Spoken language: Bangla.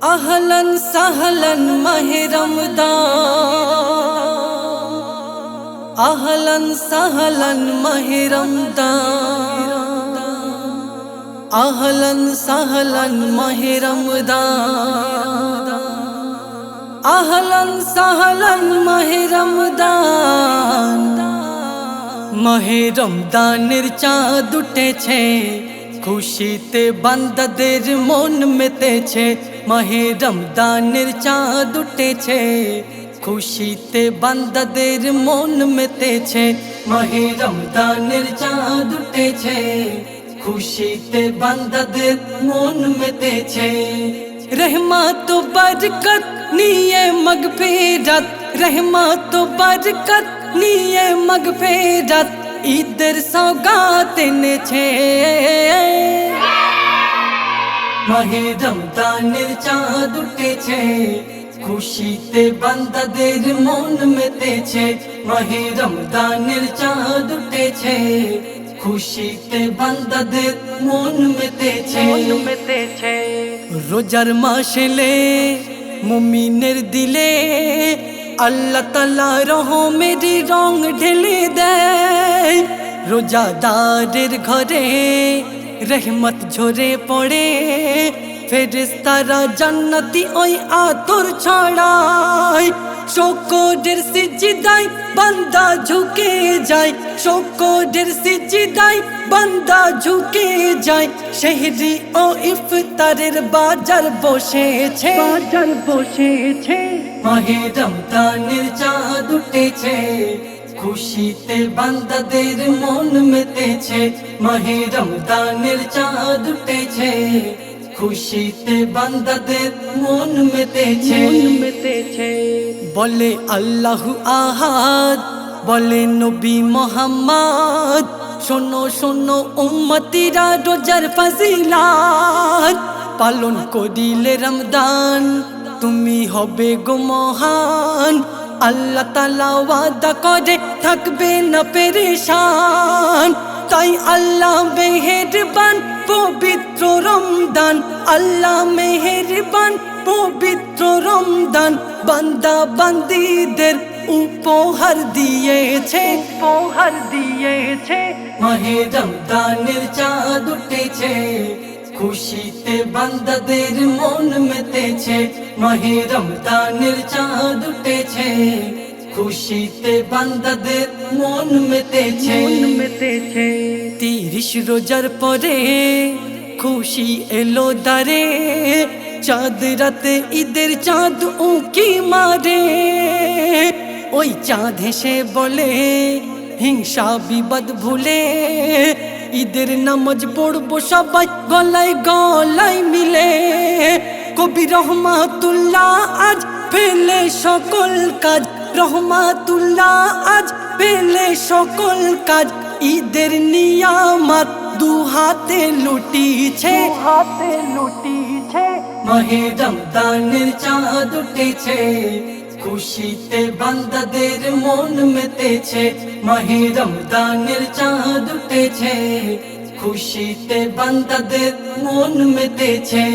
আহলন সাহলন মাহে রমদান আহলন সাহলন মাহে রমদান আহলন সাহলন মাহে রমদান আহলন সাহলন মাহে রমদান মাহে রমদানের চাঁদ উঠেছে খুশিতে বান্দাদের মন মেতেছে মাহে রমদানের চাঁদ উঠেছে খুশিতে বান্দাদের মন মেতেছে মাহে রমদানের চাঁদ উঠেছে খুশিতে বান্দাদের মন মেতেছে রহমত বরকত নিয়ে মগফিরত রহমত বরকত নিয়ে মগফিরত ঈদের সৌগাত এনেছে মাহে রমদানের চাঁদ উঠেছে খুশিতে বান্দাদের মন মেতেছে মাহে রমদানের চাঁদ উঠেছে খুশিতে বান্দাদের মন মেতেছে মেতেছে রোজার মাসেলে মুমিনের দিলে আল্লাহ তালা রহমের রং ঢেলে দেয় রোজাদারের ঘরে রহমত ঝরে পড়ে। ফেরেস্তারা জান্নাতি ওই আতর ছড়ায় শোকরের সিজদাই বান্দা ঝুঁকে যায়। শোকরের সিজদাই বান্দা ঝুঁকে যায়। শেহরি ও ইফতারের বাজার বসেছে। বাজার বসেছে। মাহে রমদানের চাঁদ উঠেছে। খুশিতে বান্দাদের মন মেতেছে মাহে রমদানের চাঁদ উঠেছে। খুশিতে বান্দাদের মন মেতেছে। মেতেছে। বলে আল্লাহ আহাদ বলে নবী মোহাম্মদ শোনো শোনো উম্মতিরা রোজার ফাজিলাত পালন করিলে রমদান তুমি হবে গো মহান। আল্লাহ তালা ওয়াদা করে থাকবে না পেরেশান। তাই আল্লাহ মেহেরবান পবিত্র রমদান আল্লাহ মেহেরবান পবিত্র রমদান বান্দা বান্দিদের উপহার দিয়েছে। উপহার দিয়েছে। মাহে রমদানের চাঁদ উঠেছে। খুশিতে বান্দাদের মন মেতেছে মাহে রমদানের চাঁদ উঠেছে। খুশিতে বান্দাদের মন মেতেছে। মেতেছে। তিরিশ রোজার পরে খুশি এলো দারে চাঁদ রাতে ঈদের চাঁদ উঁকি মারে। ওই চাঁদ হেসে বলে হিংসা বিবাদ ভুলে ঈদের নামাজ পড়ব সবাই গলায় গলায় মিলে। কবি রহমাতুল্লাহ আজ পেলে সকল কাজ। রহমাতুল্লাহ আজ পেলে সকল কাজ। ঈদের নিয়ামত দু হাতে লুটিছে। হাতে লুটিছে। মাহে রমদানের চাঁদ উঠেছে। খুশিতে বান্দাদের মন মেতেছে মাহে রমদানের চাঁদ উঠেছে। খুশিতে বান্দাদের মন মেতেছে।